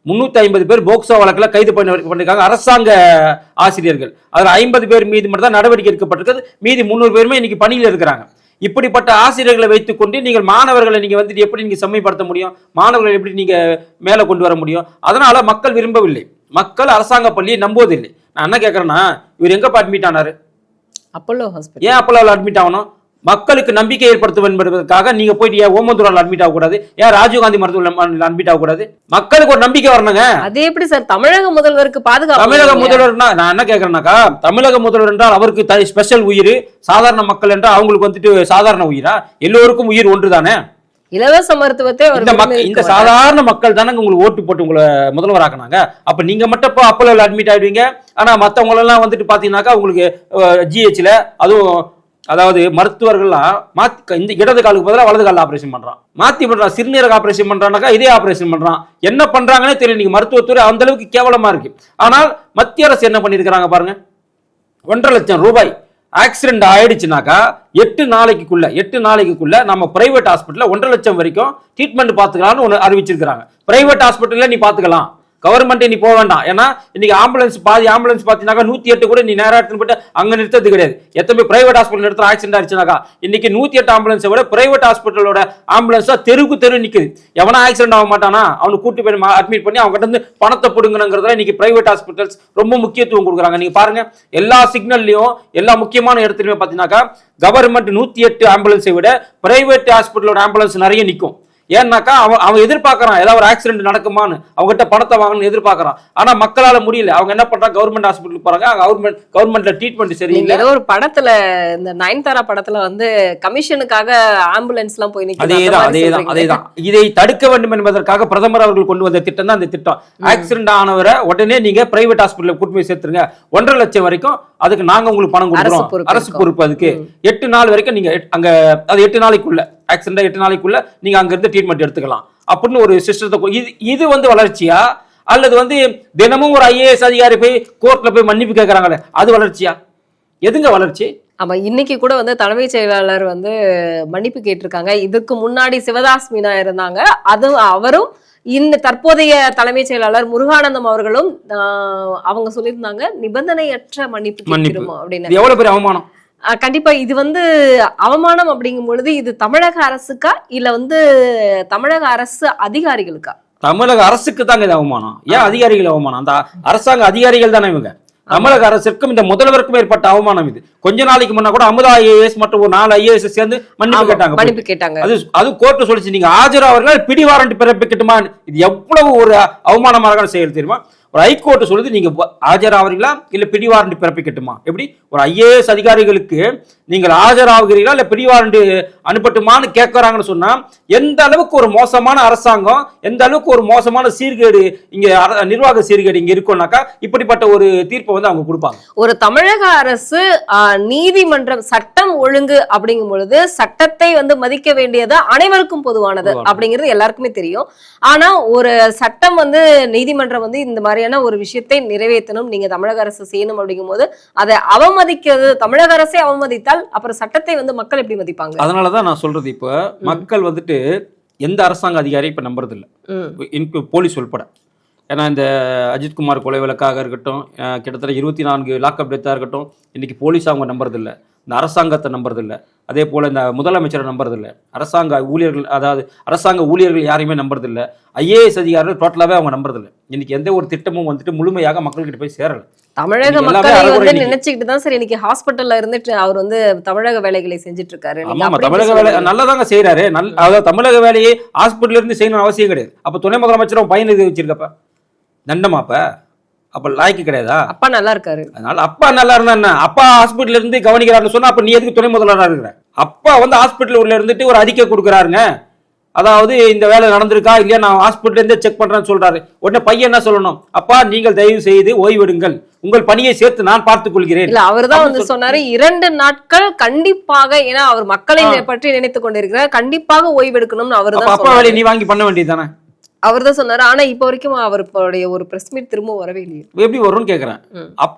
முன்னூத்தி ஐம்பது பேர் போக்சோ வழக்குல கைது பண்ணி பண்ணிருக்காங்க அரசாங்க ஆசிரியர்கள். அதுல ஐம்பது பேர் மீது மட்டும் தான் நடவடிக்கை எடுக்கப்பட்டிருக்கிறது மீதி முந்நூறு பேருமே இன்னைக்கு பணியில இருக்கிறாங்க. இப்படிப்பட்ட ஆசிரியர்களை வைத்துக்கொண்டு நீங்கள் மாணவர்களை நீங்க வந்துட்டு எப்படி நீங்க செம்மைப்படுத்த முடியும்? மாணவர்களை எப்படி நீங்க மேலே கொண்டு வர முடியும்? அதனால மக்கள் விரும்பவில்லை. மக்கள் அரசாங்க பள்ளியை நம்புவதில்லை. நான் என்ன கேட்கறேன்னா இவர் எங்கப்பா அட்மிட் ஆனாரு? அப்பல்லோ ஹாஸ்பிட்டல் ஏன் அப்போலோவில் அட்மிட் ஆகணும்? மக்களுக்கு நம்பிக்கை ஏற்படுத்தும் என்பதற்காக நீங்க போயிட்டு ஏன் ஓமந்தூரால் அட்மிட் ஆகக்கூடாது? ஏன் ராஜீவ்காந்தி மருத்துவமனையில் அட்மிட் ஆகக்கூடாது? மக்களுக்கு ஒரு நம்பிக்கை வரணுங்க. அது எப்படி சார்? தமிழக முதல்வருக்கு பாதுகாப்பு தமிழக இல்லையா? முதல்வர்னா நான் என்ன கேட்கறேன்னாக்கா தமிழக முதல்வர் என்றால் அவருக்கு ஸ்பெஷல் உயிர் சாதாரண மக்கள் என்றால் அவங்களுக்கு வந்துட்டு சாதாரண உயிரா? எல்லோருக்கும் உயிர் ஒன்று தானே இலவச மருத்துவத்தை இந்த மக்கள் இந்த சாதாரண மக்கள் தானங்க உங்களுக்கு ஓட்டு போட்டு உங்களை முதல்வராக்குனாங்க அப்ப நீங்க மட்டும் இப்போ அப்போலோவில் அட்மிட் ஆயிடுவீங்க. ஆனா மத்தவங்க எல்லாம் வந்துட்டு பாத்தீங்கன்னாக்கா உங்களுக்கு ஜிஹெச்ல அதுவும் அதாவது மருத்துவர்கள்லாம் மாத்தி இந்த இடது காலுக்கு பதிலாக வலது காலில் ஆப்ரேஷன் பண்ணுறான் மாற்றி பண்ணுறான் சிறுநீரக ஆப்ரேஷன் பண்ணுறானாக்கா இதே ஆப்ரேஷன் பண்ணுறான் என்ன பண்ணுறாங்கன்னே தெரியும் நீங்கள் மருத்துவத்துறை அந்த அளவுக்கு கேவலமா இருக்கு. ஆனால் மத்திய அரசு என்ன பண்ணியிருக்கிறாங்க பாருங்க. ஒன்றரை லட்சம் ரூபாய் ஆக்சிடென்ட் ஆயிடுச்சுனாக்கா எட்டு நாளைக்குள்ள எட்டு நாளைக்குள்ள நம்ம பிரைவேட் ஹாஸ்பிட்டலில் ஒன்றரை லட்சம் வரைக்கும் ட்ரீட்மெண்ட் பார்த்துக்கலாம்னு ஒன்று அறிவிச்சிருக்கிறாங்க. பிரைவேட் ஹாஸ்பிட்டலில் நீ பார்த்துக்கலாம். கவர்மெண்ட் நீ போக வேண்டாம். ஏன்னா இன்னைக்கு ஆம்புலன்ஸ் பாதி ஆம்புலன்ஸ் பார்த்தீங்கன்னா நூத்தி எட்டு கூட நீ நேரா எடுத்துன்னு போயிட்டு அங்க நிறுத்தது கிடையாது. எத்தனை பிரைவேட் ஹாஸ்பிட்டல் நிறுத்துற ஆக்சிடென்ட் ஆயிடுச்சுனாக்கா இன்னைக்கு நூத்தி எட்டு ஆம்புலன்ஸை விட பிரைவேட் ஹாஸ்பிட்டலோட ஆம்புலன்ஸ் தான் தெருக்கு தெரு நிக்குது. எவனா ஆக்சிடென்ட் ஆக மாட்டானா அவனை கூட்டி போய் அட்மிட் பண்ணி அவங்க கிட்ட இருந்து பணத்தை பிடுங்கணுங்கிறதுல இன்னைக்கு பிரைவேட் ஹாஸ்பிட்டல்ஸ் ரொம்ப முக்கியத்துவம் கொடுக்குறாங்க. நீங்க பாருங்க எல்லா சிக்னல்லையும் எல்லா முக்கியமான இடத்துலயுமே பார்த்தீங்கன்னாக்கா கவர்மெண்ட் நூத்தி எட்டு ஆம்புலன்ஸை விட பிரைவேட் ஹாஸ்பிட்டலோட ஆம்புலன்ஸ் நிறைய நிற்கும் ஏன்னாக்கா அவன் அவன் எதிர்பார்க்கறான் ஏதாவது ஒரு ஆக்சிடென்ட் நடக்குமான்னு. அவங்ககிட்ட பணத்தை வாங்கணும்னு எதிர்பார்க்கறான். ஆனா மக்களால முடியல. அவங்க என்ன பண்றாங்க? கவர்மெண்ட் ஹாஸ்பிட்டலுக்கு போறாங்க. கவர்மெண்ட் கவர்மெண்ட்ல ட்ரீட்மெண்ட் சரியில்லை. ஏதோ ஒரு படத்துல இந்த நயன்தாரா படத்துல வந்து கமிஷனுக்காக ஆம்புலன்ஸ் எல்லாம் போய் அதேதான் அதேதான். அதேதான். இதை தடுக்க வேண்டும் என்பதற்காக பிரதமர் அவர்கள் கொண்டு வந்த திட்டம் தான் இந்த திட்டம். ஆக்சிடென்ட் ஆனவரை உடனே நீங்க பிரைவேட் ஹாஸ்பிட்டல்ல கூட்டு போய் சேர்த்துருங்க. ஒன்றரை லட்சம் வரைக்கும் அதுக்கு நாங்க உங்களுக்கு பணம் கொடுக்குறோம். அரசு. பொறுப்பு அதுக்கு. எட்டு நாள் வரைக்கும் நீங்க அங்க அது எட்டு நாளைக்குள்ள. ஆக்சிடென்ட் எட்டு நாளைக்குள்ள நீங்க அங்க இருந்து ட்ரீட்மெண்ட் எடுத்துக்கலாம். அப்படின்னு ஒரு சிஸ்டத்தை இது இது வந்து வளர்ச்சியா? அல்லது வந்து தினமும் ஒரு ஐஏஎஸ் அதிகாரி போய் கோர்ட்ல போய் மன்னிப்பு கேட்கறாங்களே அது வளர்ச்சியா? எதுங்க வளர்ச்சி? ஆமா இன்னைக்கு கூட வந்து தலைமைச் செயலாளர் வந்து மன்னிப்பு கேட்டிருக்காங்க. இதுக்கு முன்னாடி சிவதாஸ் மீனா இருந்தாங்க. அது அவரும் இந்த தற்போதைய தலைமைச் செயலாளர் முருகானந்தம் அவர்களும் அவங்க சொல்லியிருந்தாங்க நிபந்தனையற்ற மன்னிப்பு மன்னிப்பு. அப்படின்னு. எவ்வளவு பெரிய அவமானம்? கண்டிப்பா இது வந்து அவமானம் அப்படிங்கும் பொழுது இது தமிழக அரசுக்கா? இல்ல வந்து தமிழக அரசு அதிகாரிகளுக்கா? தமிழக அரசுக்கு தாங்க இது அவமானம். ஏன் அதிகாரிகள் அவமானம்? அந்த அரசாங்க அதிகாரிகள் தானே இவங்க? தமிழக அரசிற்கும் இந்த முதல்வருக்கும் ஏற்பட்ட அவமானம் இது. கொஞ்ச நாளைக்கு முன்ன கூட அமுதா ஐஏஎஸ் மற்றும் ஒரு நாலு ஐஏஎஸ் சேர்ந்து மன்னிப்பு கேட்டாங்க. மன்னிப்பு கேட்டாங்க. அது அது கோர்ட்டு சொல்லிச்சு. நீங்க ஆஜராவர்கள்? பிடி வாரண்ட் பிறப்பிக்கட்டுமா? இது எவ்வளவு ஒரு அவமானமான செயல் தெரியுமா? ஒரு ஹைகோர்ட் சொல்லுது நீங்க ஆஜராகிறீங்களா ஆஜராவீங்களா இல்ல பிறப்பிக்கட்டுமா? எப்படி? ஒரு ஐஏஎஸ் அதிகாரிகளுக்கு நீங்கள் ஆஜராகிறீர்களா இல்ல பிடிவாரண்டி அனுப்பட்டுமான்னு கேட்கறாங்கன்னு சொன்னா எந்த அளவுக்கு ஒரு மோசமான அரசாங்கம் எந்த அளவுக்கு ஒரு மோசமான சீர்கேடு இங்க நிர்வாக சீர்கேடு இங்க இருக்கும்னாக்கா இப்படிப்பட்ட ஒரு தீர்ப்பை வந்து அவங்க கொடுப்பாங்க. ஒரு தமிழக அரசு நீதிமன்றம் சட்டம் ஒழுங்கு அப்படிங்கும் பொழுது சட்டத்தை வந்து மதிக்க வேண்டியது அனைவருக்கும் பொதுவானது. அப்படிங்கிறது எல்லாருக்குமே தெரியும். ஆனா ஒரு சட்டம் வந்து நீதிமன்றம் வந்து இந்த மாதிரியான ஒரு விஷயத்தை நிறைவேற்றணும் நீங்க தமிழக அரசு செய்யணும் அப்படிங்கும்போது அதை அவமதிக்கிறது தமிழக அரசே அவமதித்தால் அப்புறம் சட்டத்தை வந்து மக்கள் எப்படி மதிப்பாங்க? அதனாலதான் நான் சொல்றது இப்போ மக்கள் வந்துட்டு எந்த அரசாங்க அதிகாரி இப்ப நம்புறது இல்ல ம். இன்கு போலீஸ் உள்பட. ஏன்னா இந்த அஜித்குமார் கொலை வழக்காக இருக்கட்டும் கிட்டத்தட்ட இருபத்தி நான்கு லாக்அப் டெத்தாக இருக்கட்டும் இன்னைக்கு போலீஸ் அவங்க நம்புறதில்ல. இந்த அரசாங்கத்தை நம்புறதில்ல. அதே போல் இந்த முதலமைச்சரை நம்புறதில்ல. அரசாங்க ஊழியர்கள் அதாவது அரசாங்க ஊழியர்கள் யாரையுமே நம்புறதில்ல. ஐஏஎஸ் அதிகாரிகள் டோட்டலாகவே அவங்க நம்புறதில்ல. இன்னைக்கு எந்த ஒரு திட்டமும் வந்துட்டு முழுமையாக மக்கள்கிட்ட போய் சேரல. தமிழக மக்களை வந்து. நினைச்சுக்கிட்டு தான் சரி இன்னைக்கு ஹாஸ்பிட்டல்ல இருந்துட்டு அவர் வந்து தமிழக வேலைகளை செஞ்சுட்டு இருக்காரு ஆமா தமிழக வேலை? நல்லதாங்க செய்யறாரு நல் அதாவது தமிழக வேலையை ஹாஸ்பிட்டல்ல இருந்து செய்யணும் அவசியம் கிடையாது. அப்ப துணை முதலமைச்சர் உன் பையன் இது வச்சிருக்கப்ப. தண்டமாப்ப? அப்ப லாய்க்கு கிடையாதா? அப்பா நல்லா இருக்காரு. அதனால அப்பா நல்லா இருந்தா என்ன? அப்பா ஹாஸ்பிட்டல்ல இருந்து கவனிக்கிறாருன்னு சொன்னா அப்ப நீ எதுக்கு துணை முதல்வரா இருக்கிற? அப்பா வந்து ஹாஸ்பிட்டல் உள்ள இருந்துட்டு ஒரு அறிக்கை கொடுக்குறாருங்க. அதாவது இந்த வேலை நடந்திருக்கா இல்லையா? நான் ஹாஸ்பிட்டல் இருந்தே செக் பண்றேன்னு சொல்றாரு. உடனே பையன் என்ன சொல்லணும்? அப்பா நீங்கள் தயவு செய்து ஓய்வெடுங்கள். உங்கள் பணியை சேர்த்து நான் பார்த்துக் கொள்கிறேன். இல்ல அவர்தான் வந்து சொன்னாரு. இரண்டு நாட்கள் கண்டிப்பாக ஏன்னா அவர் மக்களை. பற்றி நினைத்துக் கொண்டிருக்கிறார். கண்டிப்பாக ஓய்வெடுக்கணும்னு அவர்தான் அப்பா வேலையை நீ வாங்கி பண்ண வேண்டியதுதானே அவர்தான் சொன்னாரு. ஆனா இப்ப வரைக்கும் அவருடைய ஒரு பிரஸ் மீட் திரும்ப வரவே இல்லையே. எப்படி வரும்னு கேக்குறேன்.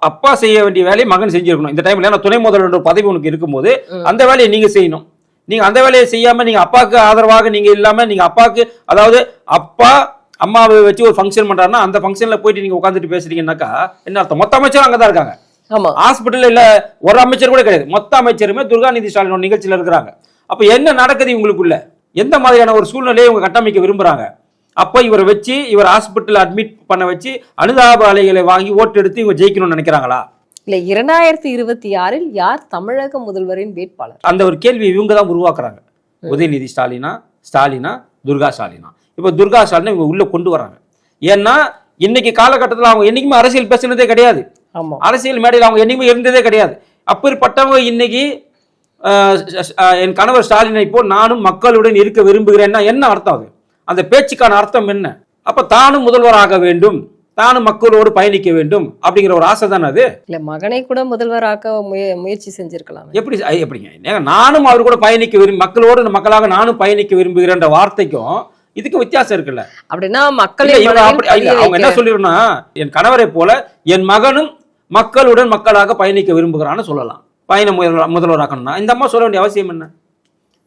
அப்பா செய்ய வேண்டிய வேலையை மகன் செஞ்சிருக்கணும். இந்த டைம்ல ஏன்னா துணை முதல்வர் பதவி உனக்கு இருக்கும்போது. அந்த வேலையை நீங்க செய்யணும். நீங்க அந்த வேலையை செய்யாம நீங்க அப்பாவுக்கு ஆதரவாக நீங்க இல்லாம நீங்க அப்பாவுக்கு அதாவது அப்பா அம்மாவை வச்சு ஒரு ஃபங்க்ஷன் பண்றாருன்னா அந்த ஃபங்க்ஷன்ல போயிட்டு நீங்க உட்காந்துட்டு பேசுறீங்கன்னாக்கா என்ன அர்த்தம்? மொத்த அமைச்சரும் அங்கதான் இருக்காங்க. ஆமா. ஹாஸ்பிட்டல்ல இல்ல ஒரு அமைச்சர் கூட கிடையாது. மொத்த அமைச்சருமே துர்காநிதி ஸ்டாலின் நிகழ்ச்சியில இருக்கிறாங்க. அப்ப என்ன நடக்குது இவங்களுக்குள்ள? எந்த மாதிரியான ஒரு சூழ்நிலையை இவங்க கட்டமைக்க விரும்புறாங்க? அப்ப இவரை வச்சு இவர் ஹாஸ்பிட்டல் அட்மிட் பண்ண வச்சு அனுதாப அலைகளை வாங்கி ஓட்டு எடுத்து இவங்க ஜெயிக்கணும்னு நினைக்கிறாங்களா? இல்ல இரண்டாயிரத்தி இருபத்தி ஆறில் யார் தமிழக முதல்வரின் வேட்பாளர்? அந்த ஒரு கேள்வி இவங்க தான் உருவாக்குறாங்க. உதயநிதி ஸ்டாலினா ஸ்டாலினா துர்கா ஸ்டாலினா. இப்போ துர்கா ஸ்டாலினை இவங்க உள்ள கொண்டு வராங்க ஏன்னா இன்னைக்கு காலகட்டத்தில் அவங்க என்னைக்குமே அரசியல் பேசுனதே கிடையாது. ஆமா. அரசியல் மேடையில் அவங்க என்னைக்குமே இருந்ததே கிடையாது. அப்படிப்பட்டவங்க இன்னைக்கு என் கணவர் ஸ்டாலினை இப்போ நானும் மக்களுடன் இருக்க விரும்புகிறேன்னா என்ன அர்த்தம் அது? அந்த பேச்சுக்கான அர்த்தம் என்ன? அப்ப தானும் முதல்வராக வேண்டும் தானும் மக்களோடு பயணிக்க வேண்டும் அப்படிங்கிற ஒரு ஆசை தானே அது? இல்ல மகனை கூட முதல்வராக்க முய முயற்சி செஞ்சிருக்கலாம். எப்படி எப்படிங்க? நானும் அவர் கூட பயணிக்க விரும்பி மக்களோடு மக்களாக நானும் பயணிக்க விரும்புகிறேன்ற வார்த்தைக்கும் இதுக்கு வித்தியாசம் இருக்குல்ல. அப்படின்னா மக்களை அவங்க என்ன சொல்லிடுனா என் கணவரை போல என் மகனும் மக்களுடன் மக்களாக பயணிக்க விரும்புகிறான்னு சொல்லலாம். பயண முதல்வர் முதல்வராக்கணும்னா. இந்த அம்மா சொல்ல வேண்டிய அவசியம் என்ன?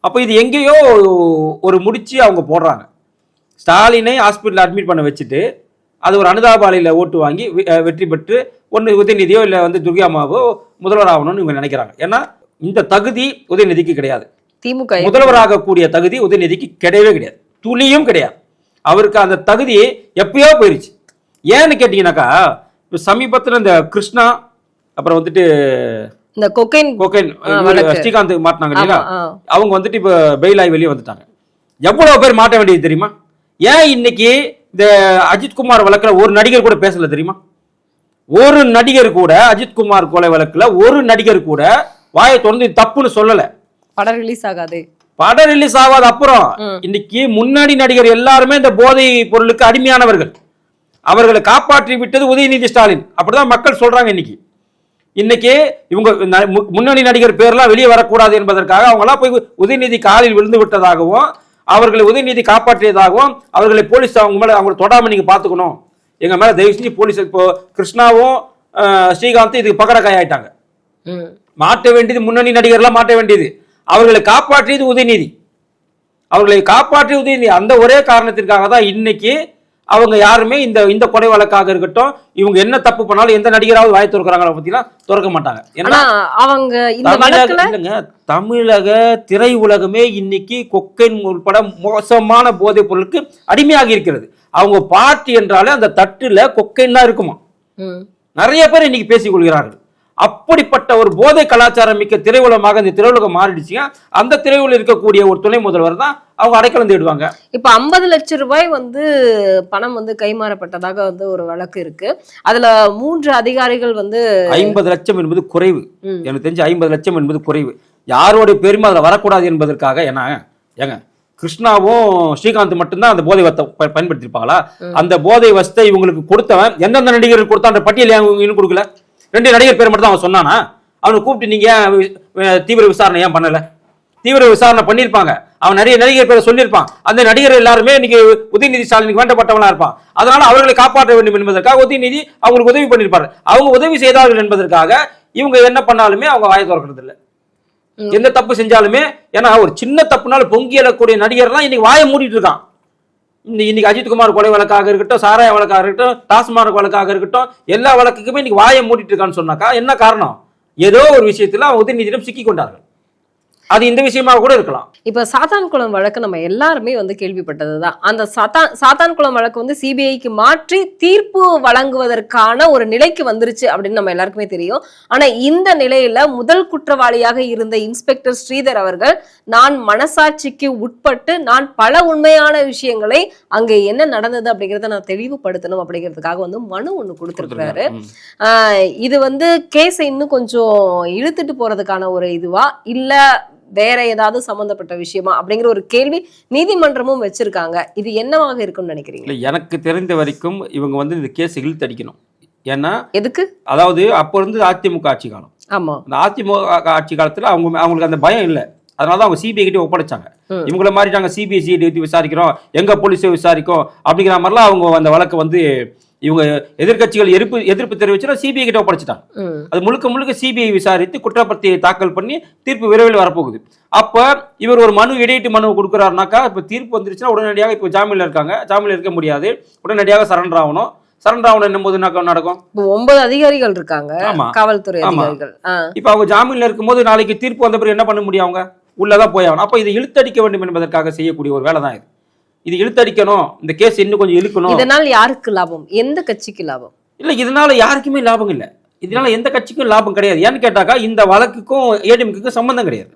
அப்போ இது எங்கேயோ ஒரு முடிச்சு அவங்க போடுறாங்க. ஸ்டாலினை ஹாஸ்பிட்டல் அட்மிட் பண்ண வச்சுட்டு அது ஒரு அனுதாபாலையில் ஓட்டு வாங்கி வெற்றி பெற்று ஒன்று உதயநிதியோ இல்லை வந்து துர்காமாவோ முதல்வர் ஆகணும்னு இவங்க நினைக்கிறாங்க. ஏன்னா இந்த தகுதி உதயநிதிக்கு கிடையாது. திமுக முதல்வராக கூடிய தகுதி உதயநிதிக்கு கிடையவே கிடையாது. துளியும் கிடையாது. அவருக்கு அந்த தகுதி எப்பயோ போயிருச்சு. ஏன்னு கேட்டீங்கன்னாக்கா இப்போ சமீபத்தில் இந்த கிருஷ்ணா அப்புறம் வந்துட்டு இந்த கொக்கைன் கோகைன் வழக்கு. ஸ்ரீகாந்த் மாட்டினாங்க இல்லையா ஆ. அவங்க வந்துட்டு இப்போ பெயில் ஆகி வெளியே வந்துட்டாங்க. எவ்வளவு பேர் மாட்ட வேண்டியது தெரியுமா? ஏன் இன்னைக்கு இந்த அஜித்குமார் வழக்குல ஒரு நடிகர் கூட பேசல தெரியுமா? ஒரு நடிகர் கூட அஜித்குமார் கொலை வழக்குல ஒரு நடிகர் கூட வாயை இது தப்புன்னு சொல்லல. படம் ரிலீஸ் ஆகாது. படம் ரிலீஸ் ஆகாத அப்புறம். இன்னைக்கு முன்னாடி நடிகர் எல்லாருமே இந்த போதை பொருளுக்கு அடிமையானவர்கள். அவர்களை காப்பாற்றி விட்டது உதயநிதி ஸ்டாலின். அப்படிதான் மக்கள் சொல்றாங்க இன்னைக்கு. இன்னைக்கு இவங்க முன்னணி நடிகர் பேர்லாம் வெளியே வரக்கூடாது என்பதற்காக அவங்களாம் போய் உதயநிதி காலில் விழுந்து விட்டதாகவும் அவர்களை உதயநிதி காப்பாற்றியதாகவும் அவர்களை போலீஸ் அவங்க மேல அவங்களை தொடாம நீங்க பாத்துக்கணும் எங்க மேல தயவு செஞ்சு போலீஸ் இப்போ கிருஷ்ணாவும் ஸ்ரீகாந்தும் இதுக்கு பகடக்காய் ஆயிட்டாங்க. மாட்ட வேண்டியது முன்னணி நடிகர்லாம் மாட்ட வேண்டியது. அவர்களை காப்பாற்றியது உதயநிதி. அவர்களை காப்பாற்றிய உதயநிதி அந்த ஒரே காரணத்திற்காக தான் இன்னைக்கு அவங்க யாருமே இந்த இந்த கொலை வழக்காக இருக்கட்டும் இவங்க என்ன தப்பு பண்ணாலும் எந்த நடிகராவது வாய் திறக்கிறாங்களோ பத்திலாம் திறக்க மாட்டாங்க. ஏன்னா அவங்க இல்லைங்க தமிழக திரை உலகமே இன்னைக்கு கொக்கைன் உட்பட மோசமான போதைப் பொருளுக்கு அடிமையாகி இருக்கிறது. அவங்க பார்ட்டி என்றாலே அந்த தட்டுல கொக்கைன் தான் இருக்குமா. நிறைய பேர் இன்னைக்கு பேசிக் கொள்கிறார்கள். அப்படிப்பட்ட ஒரு போதை கலாச்சாரம் மிக்க திரையுலகமாக இந்த திரையுலகம் மாறிடுச்சுங்க. அந்த திரையுலகில் இருக்கக்கூடிய ஒரு துணை முதல்வர் தான் அவங்க அடைக்கலம் தேடுவாங்க. இப்ப ஐம்பது லட்சம் ரூபாய் வந்து பணம் வந்து கைமாறப்பட்டதாக வந்து ஒரு வழக்கு இருக்கு. அதுல மூன்று அதிகாரிகள் வந்து ஐம்பது லட்சம் என்பது குறைவு. எனக்கு தெரிஞ்சு ஐம்பது லட்சம் என்பது குறைவு. யாரோடைய பெருமை அதில் வரக்கூடாது என்பதற்காக ஏன்னா ஏங்க கிருஷ்ணாவும் ஸ்ரீகாந்த் மட்டும்தான் அந்த போதை வத்தை பயன்படுத்தியிருப்பாங்களா அந்த போதை வசத்தை இவங்களுக்கு கொடுத்தவன் எந்தெந்த நடிகர்கள் கொடுத்தான்ற பட்டியல் ஏன் இவங்க இன்னும் கொடுக்கல? ரெண்டு நடிகர் பேர் மட்டும் தான் அவன் சொன்னானா? அவனை கூப்பிட்டு நீங்க ஏன் தீவிர விசாரணை ஏன் பண்ணல? தீவிர விசாரணை பண்ணியிருப்பாங்க. அவன் நிறைய நடிகர் பேரை சொல்லியிருப்பான். அந்த நடிகர் எல்லாருமே இன்னைக்கு உதயநிதி ஸ்டாலினுக்கு வேண்டப்பட்டவனா இருப்பான். அதனால அவர்களை காப்பாற்ற வேண்டும் என்பதற்காக உதயநிதி அவங்களுக்கு உதவி பண்ணியிருப்பாரு. அவங்க உதவி செய்தார்கள் என்பதற்காக இவங்க என்ன பண்ணாலுமே அவங்க வாயை திறக்கிறது இல்ல. எந்த தப்பு செஞ்சாலுமே ஏன்னா ஒரு சின்ன தப்புனால பொங்கி எழக்கூடிய நடிகர்லாம் இன்னைக்கு வாயை மூடிட்டு இருக்கான். இன்னைக்கு அஜித்குமார் கொலை வழக்காக இருக்கட்டும் சாராய வழக்காக இருக்கட்டும் டாஸ்மார்க் வழக்காக இருக்கட்டும் எல்லா வழக்குக்குமே இன்னைக்கு வாயை மூடிட்டு இருக்கான்னு சொன்னாக்கா என்ன காரணம்? ஏதோ ஒரு விஷயத்தில் அவன் உதயநிதியிடம் சிக்கி கொண்டார்கள். அது இந்த விஷயமா கூட இருக்கலாம். இப்ப சாத்தான்குளம் வழக்கு நம்ம எல்லாருமே வந்து கேள்விப்பட்டதுதான். அந்த சாத்தான் சாத்தான்குளம் வழக்கு வந்து சிபிஐக்கு மாற்றி தீர்ப்பு வழங்குவதற்கான ஒரு நிலைக்கு வந்துருச்சு அப்படின்னு நம்ம எல்லாருக்குமே தெரியும். ஆனா இந்த நிலையில முதல் குற்றவாளியாக இருந்த இன்ஸ்பெக்டர் ஸ்ரீதர் அவர்கள் நான் மனசாட்சிக்கு உட்பட்டு நான் பல உண்மையான விஷயங்களை அங்க என்ன நடந்தது அப்படிங்கறத நான் தெளிவுபடுத்தணும் அப்படிங்கிறதுக்காக வந்து மனு ஒண்ணு கொடுத்திருக்கிறாரு. இது வந்து கேஸை இன்னும் கொஞ்சம் இழுத்துட்டு போறதுக்கான ஒரு இதுவா? இல்ல வேற ஏதாவது சம்பந்தப்பட்ட விஷயமா அப்படிங்கிற ஒரு கேள்வி நீதிமன்றமும் வச்சிருக்காங்க. இது என்னவாக இருக்கும்னு நினைக்கிறீங்க? இல்ல எனக்கு தெரிந்த வரைக்கும் இவங்க வந்து இந்த கேஸ் இழுத்தடிக்கணும் ஏன்னா எதுக்கு? அதாவது அப்போ இருந்து அதிமுக ஆட்சி காலம். ஆமா. அந்த அதிமுக ஆட்சி காலத்துல அவங்க அவங்களுக்கு அந்த பயம் இல்லை. அதனால தான் அவங்க சிபிஐ கிட்ட ஒப்படைச்சாங்க. இவங்கள மாதிரி நாங்கள் எடுத்து விசாரிக்கிறோம். எங்க போலீஸை விசாரிக்கும் அப்படிங்கிற மாதிரிலாம் அவங்க அந்த வழக்கை வந்து இவங்க எதிர்க்கட்சிகள் எதிர்ப்பு எதிர்ப்பு தெரிவிச்சுன்னா சிபிஐ கிட்ட ஒப்படைச்சிட்டாங்க. அது முழுக்க முழுக்க சிபிஐ விசாரித்து குற்றப்பத்திரிகை தாக்கல் பண்ணி தீர்ப்பு விரைவில் வரப்போகுது. அப்ப இவர் ஒரு மனு இடையீட்டு மனு கொடுக்குறாருனாக்கா இப்ப தீர்ப்பு வந்துருச்சுன்னா உடனடியாக இப்போ ஜாமீன்ல இருக்காங்க. ஜாமீன்ல இருக்க முடியாது. உடனடியாக சரண்டர் ஆகணும். சரண்டர் ஆகணும் என்னும்போது என்ன நடக்கும்? ஒன்பது அதிகாரிகள் இருக்காங்க. காவல்துறை. அதிகாரிகள். இப்போ அவங்க ஜாமீன்ல இருக்கும்போது நாளைக்கு தீர்ப்பு வந்த பிறகு என்ன பண்ண முடியும் அவங்க? உள்ளதான் போய் ஆகணும். அப்போ இதை இழுத்தடிக்க வேண்டும் என்பதற்காக செய்யக்கூடிய ஒரு வேலை தான் இது. இது இழுத்தடிக்கணும். இந்த கேஸ் இன்னும் கொஞ்சம் இழுக்கணும். இதனால் யாருக்கு லாபம்? எந்த கட்சிக்கு லாபம்? இல்ல இதனால யாருக்குமே லாபம் இல்லை. இதனால எந்த கட்சிக்கும் லாபம் கிடையாது. ஏன்னு கேட்டாக்கா இந்த வழக்குக்கும் ஏடிஎம்க்கு சம்பந்தம் கிடையாது.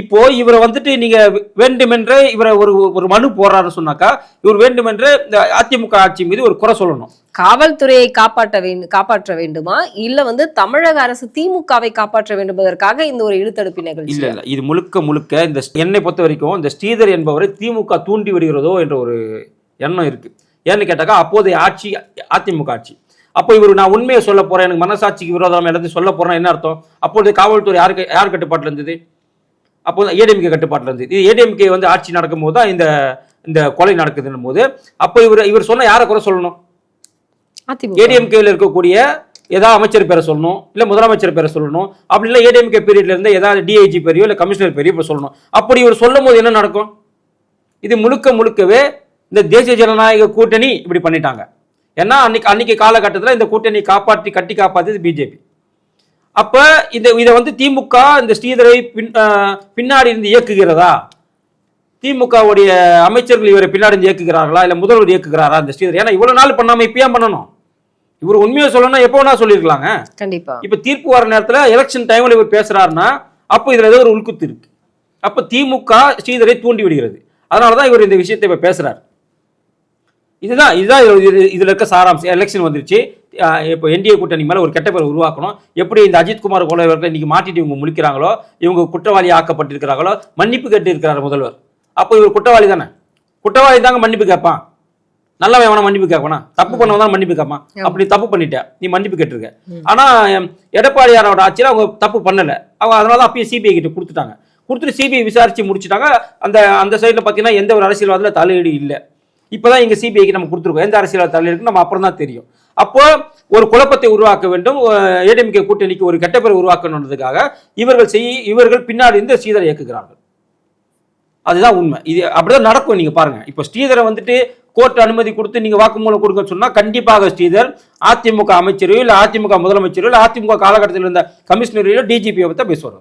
இப்போ இவரை வந்துட்டு நீங்க வேண்டுமென்றே இவரை ஒரு ஒரு மனு போடுறாருன்னு சொன்னாக்கா இவர் வேண்டுமென்றே இந்த அதிமுக ஆட்சி மீது ஒரு குறை சொல்லணும். காவல்துறையை காப்பாற்ற வேண்டும் காப்பாற்ற வேண்டுமா? இல்ல வந்து தமிழக அரசு திமுகவை காப்பாற்ற வேண்டும்பதற்காக இந்த ஒரு இழுத்தடுப்பு நிகழ்ச்சி? இல்ல இல்ல. இது முழுக்க முழுக்க இந்த என்னை பொறுத்த வரைக்கும் இந்த ஸ்ரீதர் என்பவரை திமுக தூண்டி விடுகிறதோ என்ற ஒரு எண்ணம் இருக்கு. ஏன்னு கேட்டாக்கா அப்போதைய ஆட்சி அதிமுக ஆட்சி. அப்போ இவர் நான் உண்மையை சொல்ல போறேன் எனக்கு மனசாட்சிக்கு விரோதம் எல்லாத்தையும் சொல்ல போறேன் என்ன அர்த்தம்? அப்போது காவல்துறை யாருக்கு யார் கட்டுப்பாட்டில் இருந்தது? அப்போ ஏடிஎம்கே கட்டுப்பாட்டில் இருந்தது. இது ஏடிஎம்கே வந்து ஆட்சி நடக்கும்போது தான் இந்த இந்த கொலை நடக்குதுன்னும் போது அப்போ இவர் இவர் சொன்ன யாரை குறை சொல்லணும்? ஏடிஎம்கேல இருக்கக்கூடிய ஏதாவது அமைச்சர் பேரை சொல்லணும் இல்ல முதலமைச்சர் பேரை சொல்லணும் அப்படி இல்லை ஏடிஎம்கே பீரியட்ல இருந்து ஏதாவது டிஐஜி பேரையோ இல்ல கமிஷனர் பேரையோ இப்ப சொல்லணும். அப்படி இவர் சொல்லும் போது என்ன நடக்கும்? இது முழுக்க முழுக்கவே இந்த தேசிய ஜனநாயக கூட்டணி இப்படி பண்ணிட்டாங்க. ஏன்னா அன்னைக்கு அன்னைக்கு காலகட்டத்தில் இந்த கூட்டணி காப்பாற்றி கட்டி காப்பாற்றியது பிஜேபி அப்ப இந்த இதை வந்து திமுக இந்த ஸ்ரீதரை பின் பின்னாடி இருந்து இயக்குகிறதா? திமுகவுடைய அமைச்சர்கள் இவரை பின்னாடி இருந்து இயக்குகிறார்களா? இல்ல முதல்வர் இயக்குகிறாரா இந்த ஸ்ரீதர்? ஏன்னா இவ்வளவு நாள் பண்ணாம இப்ப ஏன் பண்ணணும்? இவர் உண்மையை சொல்லணும்னா எப்போ வேணா சொல்லியிருக்கலாங்க கண்டிப்பா. இப்ப தீர்ப்பு வர நேரத்துல எலெக்ஷன் டைம்ல இவர் பேசுறாருன்னா அப்போ இதுல ஏதோ ஒரு உள்குத்து இருக்கு. அப்ப திமுக ஸ்ரீதரை தூண்டி விடுகிறது. அதனாலதான் இவர் இந்த விஷயத்தை இப்ப பேசுறாரு. இதுதான் இதுதான் இதுல- இது- இதுல இருக்க சாராம்சம். எலெக்ஷன் வந்துருச்சு. இப்போ என்டிஏ கூட்டணி மேல ஒரு கெட்ட பேர் உருவாக்கணும். எப்படி இந்த அஜித்குமார் கொலை வழக்கில் இன்னைக்கு மாட்டிட்டு இவங்க முழிக்கிறாங்களோ இவங்க குற்றவாளி ஆக்கப்பட்டிருக்கிறாங்களோ மன்னிப்பு கேட்டு இருக்கிறார் முதல்வர். அப்போ இவர் குற்றவாளி தானே? குற்றவாளி தாங்க மன்னிப்பு கேட்பான். நல்லவன் எவனா மன்னிப்பு கேட்பானா? தப்பு பண்ணவன் தான் மன்னிப்பு கேட்பான். அப்படி தப்பு பண்ணிட்ட. நீ மன்னிப்பு கேட்டிருக்க. ஆனா எடப்பாடியாரோட ஆட்சியில் அவங்க தப்பு பண்ணல. அவங்க அதனால தான் அப்பயே சிபிஐ கிட்ட கொடுத்துட்டாங்க. கொடுத்துட்டு சிபிஐ விசாரிச்சு முடிச்சிட்டாங்க. அந்த அந்த சைடில் பார்த்தீங்கன்னா எந்த ஒரு அரசியல்வாதில் தலையீடு இல்லை. இப்போதான் இங்க சிபிஐக்கு நம்ம கொடுத்துருக்கோம். எந்த அரசியல் தலையிருக்கு நம்ம அப்புறம் தான் தெரியும். அப்போ ஒரு குழப்பத்தை உருவாக்க வேண்டும். ஏடிஎம்கே கூட்டணிக்கு ஒரு கெட்ட பேர் உருவாக்கணுன்றதுக்காக இவர்கள் செய் இவர்கள் பின்னாடி இருந்து ஸ்ரீதரை இயக்குகிறார்கள். அதுதான் உண்மை. இது அப்படிதான் நடக்கும். நீங்க பாருங்க. இப்போ ஸ்ரீதரை வந்துட்டு கோர்ட் அனுமதி கொடுத்து நீங்க வாக்குமூலம் கொடுங்கன்னு சொன்னா கண்டிப்பாக ஸ்ரீதர் அதிமுக அமைச்சரையோ இல்ல அதிமுக முதலமைச்சரோ இல்ல அதிமுக காலகட்டத்தில் இருந்த கமிஷனரையோ டிஜிபியை பத்தி பேசுவார்